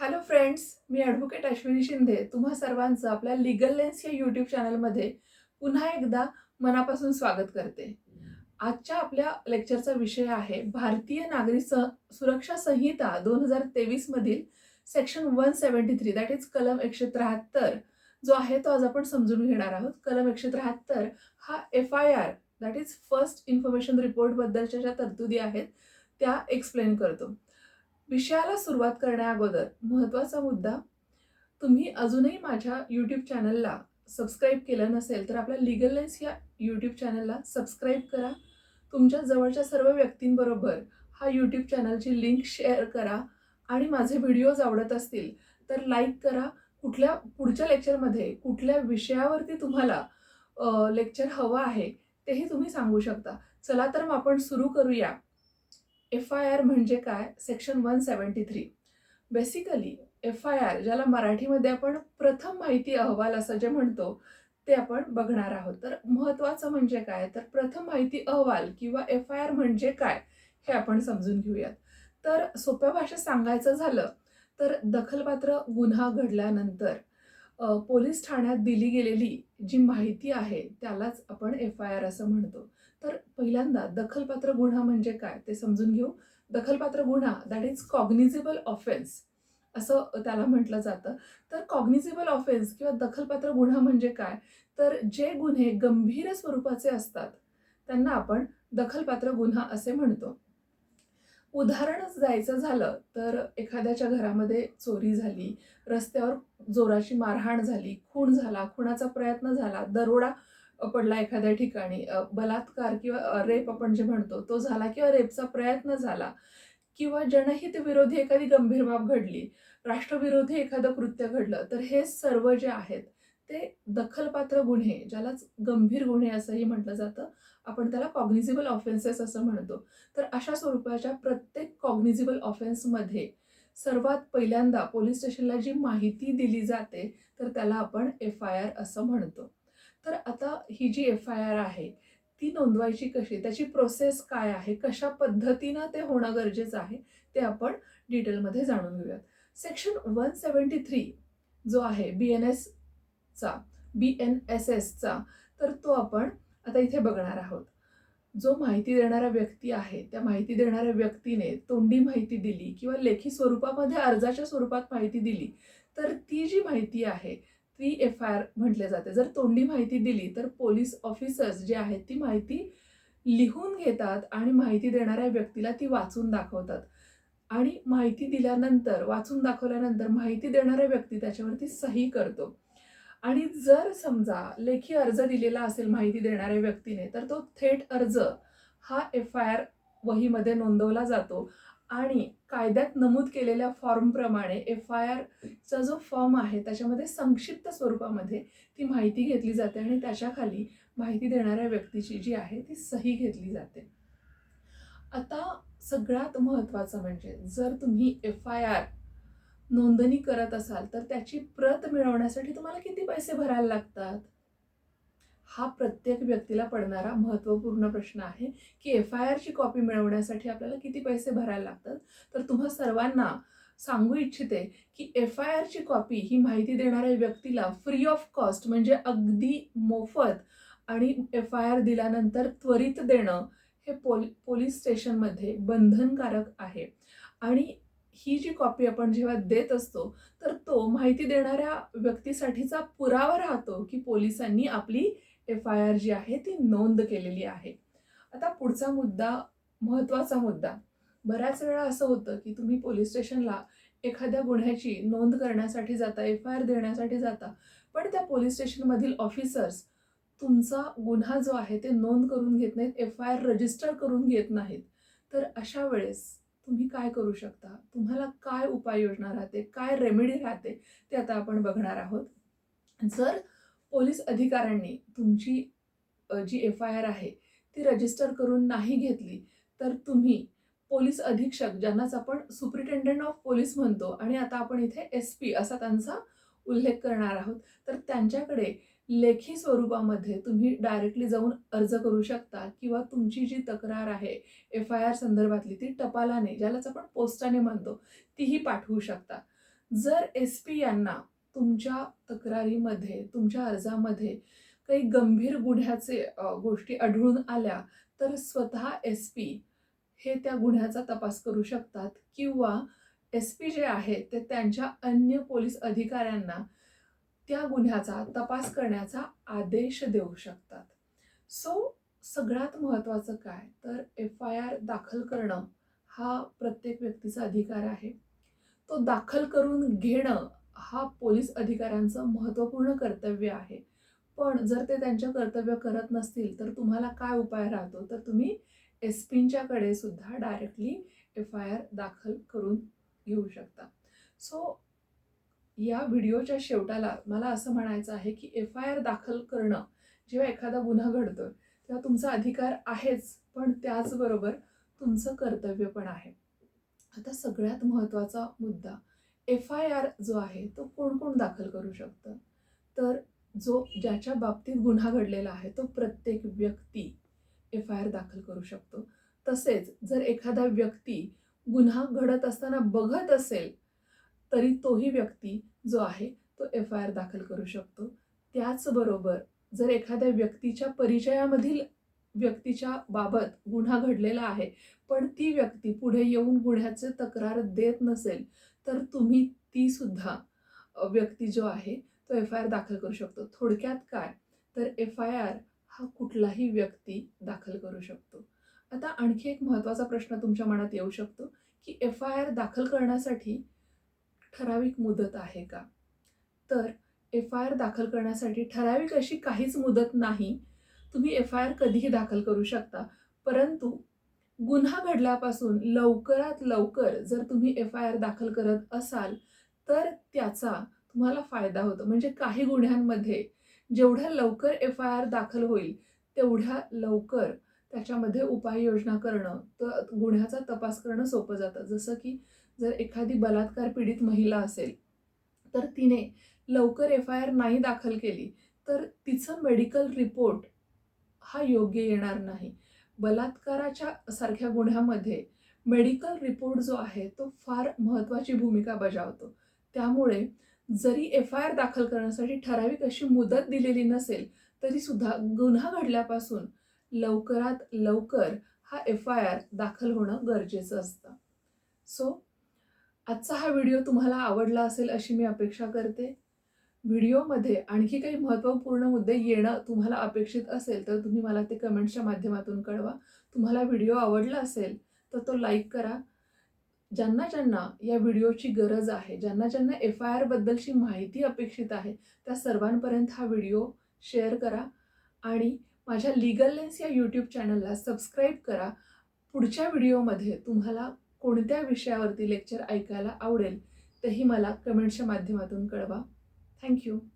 Hello friends मी advocate Ashwini Shinde. तुम्हा सर्वांचं आपल्या लिगल लेन्स या यूट्यूब चॅनलमध्ये पुन्हा एकदा मनापासून स्वागत करते. आजच्या आपल्या लेक्चरचा विषय आहे भारतीय नागरिक स सुरक्षा संहिता दोन हजार तेवीसमधील section one seventy three that is कलम एकशे त्र्याहत्तर जो आहे तो आज आपण समजून घेणार आहोत. कलम एकशे त्र्याहत्तर हा F I R that is first information रिपोर्टबद्दलच्या ज्या तरतुदी आहेत त्या एक्सप्लेन करतो. विषयाला सुरुवात करण्याअगोदर महत्त्वाचा मुद्दा तुम्ही अजूनही माझ्या यूट्यूब चॅनलला सबस्क्राईब केलं नसेल तर आपल्या लिगल लेन्स या यूट्यूब चॅनलला सबस्क्राईब करा. तुमच्या जवळच्या सर्व व्यक्तींबरोबर हा यूट्यूब चॅनलची लिंक शेअर करा आणि माझे व्हिडिओज आवडत असतील तर लाईक करा. कुठल्या पुढच्या लेक्चरमध्ये कुठल्या विषयावरती तुम्हाला लेक्चर हवं आहे तेही तुम्ही सांगू शकता. चला तर मग आपण सुरू करूया. एफ आय आर म्हणजे काय? Section one seventy three basically F I R ज्याला मराठीमध्ये आपण प्रथम माहिती अहवाल असं जे म्हणतो ते आपण बघणार आहोत. तर महत्त्वाचं म्हणजे काय? तर प्रथम माहिती अहवाल किंवा एफ आय आर म्हणजे काय हे आपण समजून घेऊयात. तर सोप्या भाषेत सांगायचं झालं तर दखलपात्र गुन्हा घडल्यानंतर पोलीस ठाण्यात दिली गेलेली जी माहिती आहे त्यालाच आपण एफ आय आर असं म्हणतो. तर पहिल्यांदा दखलपात्र गुन्हा म्हणजे काय ते समजून घेऊ. दखलपात्र गुन्हा दॅट इज कॉग्निझिबल ऑफेन्स असं त्याला म्हटलं जातं. तर कॉग्निझिबल ऑफेन्स किंवा दखलपात्र गुन्हा म्हणजे काय? तर जे गुन्हे गंभीर स्वरूपाचे असतात त्यांना आपण दखलपात्र गुन्हा असे म्हणतो. उदाहरणच द्यायचं झालं तर एखाद्याच्या घरामध्ये चोरी झाली रस्त्यावर जोराची मारहाण झाली खून झाला खुणाचा प्रयत्न झाला दरोडा पडला एखाद्या ठिकाणी बलात्कार किंवा रेप आपण जे म्हणतो तो झाला किंवा रेपचा प्रयत्न झाला किंवा जनहित विरोधी एखादी गंभीर बाब घडली राष्ट्रविरोधी एखादं कृत्य घडलं तर हे सर्व जे आहेत ते दखलपात्र गुन्हे ज्यालाच गंभीर गुन्हे असंही म्हटलं जातं आपण त्याला कॉग्निझिबल ऑफेन्सेस असं म्हणतो. तर अशा स्वरूपाच्या प्रत्येक कॉग्निझिबल ऑफेन्समध्ये सर्वात पहिल्यांदा पोलीस स्टेशनला जी माहिती दिली जाते तर त्याला आपण एफ आय आर असं म्हणतो. तर आता ही जी एफ आय आर आहे ती नोंदवायची कशी? त्याची प्रोसेस काय आहे? कशा पद्धतीनं ते होणं गरजेचं आहे? ते आपण डिटेलमध्ये जाणून घेऊयात. सेक्शन वन सेवन्टी थ्री जो आहे बी एन एसचा बी एन एस एसचा तर तो आपण आता इथे बघणार आहोत. जो माहिती देणारा व्यक्ती आहे त्या माहिती देणाऱ्या व्यक्तीने तोंडी माहिती दिली किंवा लेखी स्वरूपामध्ये अर्जाच्या स्वरूपात माहिती दिली तर ती जी माहिती आहे ती एफ आय आर म्हटले जाते. जर तोंडी माहिती दिली तर पोलीस ऑफिसर्स जे आहेत ती माहिती लिहून घेतात आणि माहिती देणाऱ्या व्यक्तीला ती वाचून दाखवतात. आणि माहिती दिल्यानंतर वाचून दाखवल्यानंतर माहिती देणारा व्यक्ती त्याच्यावरती सही करतो. आणि जर समजा लेखी अर्ज दिलेला असेल माहिती देणाऱ्या व्यक्तीने तर तो थेट अर्ज हा एफ आय आर वहीमध्ये नोंदवला जातो. आणि कायद्यात नमूद केलेल्या फॉर्मप्रमाणे एफ आय आरचा जो फॉर्म आहे त्याच्यामध्ये संक्षिप्त स्वरूपामध्ये ती माहिती घेतली जाते आणि त्याच्याखाली माहिती देणाऱ्या व्यक्तीची जी आहे ती सही घेतली जाते. आता सगळ्यात महत्त्वाचं म्हणजे जर तुम्ही एफ आय आर नोंदणी करत असाल तर त्याची प्रत मिळवण्यासाठी तुम्हाला किती पैसे भरायला लागतात? हा प्रत्येक व्यक्तीला पडणारा महत्त्वपूर्ण प्रश्न आहे की एफ आय आरची कॉपी मिळवण्यासाठी आपल्याला किती पैसे भरायला लागतात? तर तुम्हा सर्वांना सांगू इच्छिते की एफ आय आरची कॉपी ही माहिती देणाऱ्या व्यक्तीला फ्री ऑफ कॉस्ट म्हणजे अगदी मोफत आणि एफ आय आर दिल्यानंतर त्वरित देणं हे पोल पोलीस स्टेशनमध्ये बंधनकारक आहे. आणि ही जी कॉपी आपण जेव्हा देत असतो तर तो माहिती देणाऱ्या व्यक्तीसाठीचा पुरावा राहतो की पोलिसांनी आपली एफ आय आर जी आहे ती नोंद केलेली आहे. आता पुढचा मुद्दा महत्त्वाचा मुद्दा. बऱ्याच वेळा असं होतं की तुम्ही पोलीस स्टेशनला एखाद्या गुन्ह्याची नोंद करण्यासाठी जाता एफ आय आर देण्यासाठी जाता पण त्या पोलीस स्टेशनमधील ऑफिसर्स तुमचा गुन्हा जो आहे ते नोंद करून घेत नाहीत एफ आय आर रजिस्टर करून घेत नाहीत. तर अशा वेळेस तुम्ही काय करू शकता? तुम्हाला काय उपाययोजना राहते? काय रेमेडी राहते? ते आता आपण बघणार आहोत. जर पोलीस अधिकाऱ्यांनी तुमची जी एफ आय आर आहे ती रजिस्टर करून नाही घेतली तर तुम्ही पोलीस अधीक्षक ज्यांनाच आपण सुप्रिटेंडंट ऑफ पोलीस म्हणतो आणि आता आपण इथे एस पी असा त्यांचा उल्लेख करणार आहोत तर त्यांच्याकडे लेखी स्वरूपामध्ये तुम्ही डायरेक्टली जाऊन अर्ज करू शकता किंवा तुमची जी तक्रार आहे एफ आय आर संदर्भातली ती टपालाने ज्यालाच आपण पोस्टाने म्हणतो तीही पाठवू शकता. जर एस पी यांना तुमच्या तक्रारीमध्ये तुमच्या अर्जामध्ये काही गंभीर गुन्ह्याचे गोष्टी आढळून आल्या तर स्वतः एस पी हे त्या गुन्ह्याचा तपास करू शकतात किंवा एस पी जे आहे ते त्यांच्या अन्य पोलीस अधिकाऱ्यांना त्या गुन्ह्याचा तपास करण्याचा आदेश देऊ शकतात. सो सगळ्यात महत्त्वाचं काय? तर एफ आय आर दाखल करणं हा प्रत्येक व्यक्तीचा अधिकार आहे. तो दाखल करून घेणं हा पोलीस अधिकाऱ्यांचं महत्त्वपूर्ण कर्तव्य आहे. पण जर ते त्यांचे कर्तव्य करत नसतील तर तुम्हाला काय उपाय राहतो? तर तुम्ही एस पींच्याकडे सुद्धा डायरेक्टली एफ आय आर दाखल करून घेऊ शकता. सो या व्हिडिओच्या शेवटाला मला असं म्हणायचं आहे की एफ आय आर दाखल करणं जेव्हा एखादा गुन्हा घडतो तेव्हा तुमचा अधिकार आहेच पण त्याचबरोबर तुमचं कर्तव्य पण आहे. आता सगळ्यात महत्त्वाचा मुद्दा एफ आय आर जो आहे तो कोण कोण दाखल करू शकतं? तर जो ज्याच्या बाबतीत गुन्हा घडलेला आहे तो प्रत्येक व्यक्ती एफ आय आर दाखल करू शकतो. तसेच जर एखादा व्यक्ती गुन्हा घडत असताना बघत असेल तरी तोही व्यक्ती जो आहे तो एफ आय आर दाखल करू शकतो. त्याचबरोबर जर एखाद्या व्यक्तीच्या परिचयामधील व्यक्तीच्या बाबत गुन्हा घडलेला आहे पण ती व्यक्ती पुढे येऊन गुन्ह्याचे तक्रार देत नसेल तर तुम्ही ती सुद्धा व्यक्ती जो आहे तो एफ आय आर दाखल करू शकतो. थोडक्यात काय? तर एफ आय आर हा कुठलाही व्यक्ती दाखल करू शकतो. आता आणखी एक महत्त्वाचा प्रश्न तुमच्या मनात येऊ शकतो की एफ आय आर दाखल करण्यासाठी ठराविक मुदत आहे का? तर एफ आय आर दाखल करण्यासाठी ठराविक अशी काहीच मुदत नाही. तुम्ही एफ आय आर कधीही दाखल करू शकता परंतु गुन्हा घडल्यापासून लवकरात लवकर जर तुम्ही एफ आय आर दाखल करत असाल तर त्याचा तुम्हाला फायदा होतो. म्हणजे काही गुन्ह्यांमध्ये जेवढ्या लवकर एफ आय आर दाखल होईल तेवढ्या लवकर त्याच्यामध्ये उपाययोजना करणं तर गुन्ह्याचा तपास करणं सोपं जातं. जसं की जर एखादी बलात्कार पीडित महिला असेल तर तिने लवकर एफ आय आर नाही दाखल केली तर तिचं मेडिकल रिपोर्ट हा योग्य येणार नाही. बलात्काराच्या सारख्या गुन्ह्यामध्ये मेडिकल रिपोर्ट जो आहे तो फार महत्त्वाची भूमिका बजावतो. त्यामुळे जरी एफ आय आर दाखल करण्यासाठी ठराविक अशी मुदत दिलेली नसेल तरीसुद्धा गुन्हा घडल्यापासून लवकरात लवकर हा एफ आय आर दाखल होणं गरजेचं असतं. सो आजचा हा व्हिडिओ तुम्हाला आवडला असेल अशी मी अपेक्षा करते. व्हिडिओमध्ये आणखी काही महत्त्वपूर्ण मुद्दे येणं तुम्हाला अपेक्षित असेल तर तुम्ही मला ते कमेंट्सच्या माध्यमातून कळवा. तुम्हाला व्हिडिओ आवडला असेल तर तो लाईक करा. ज्यांना ज्यांना या व्हिडिओची गरज आहे ज्यांना ज्यांना एफ आय आरबद्दलची माहिती अपेक्षित आहे त्या सर्वांपर्यंत हा व्हिडिओ शेअर करा आणि माझ्या लिगल लेन्स या यूट्यूब चॅनलला सबस्क्राईब करा. पुढच्या व्हिडिओमध्ये तुम्हाला कोणत्या विषयावरती लेक्चर ऐकायला आवडेल तेही मला कमेंट्सच्या माध्यमातून कळवा. Thank you.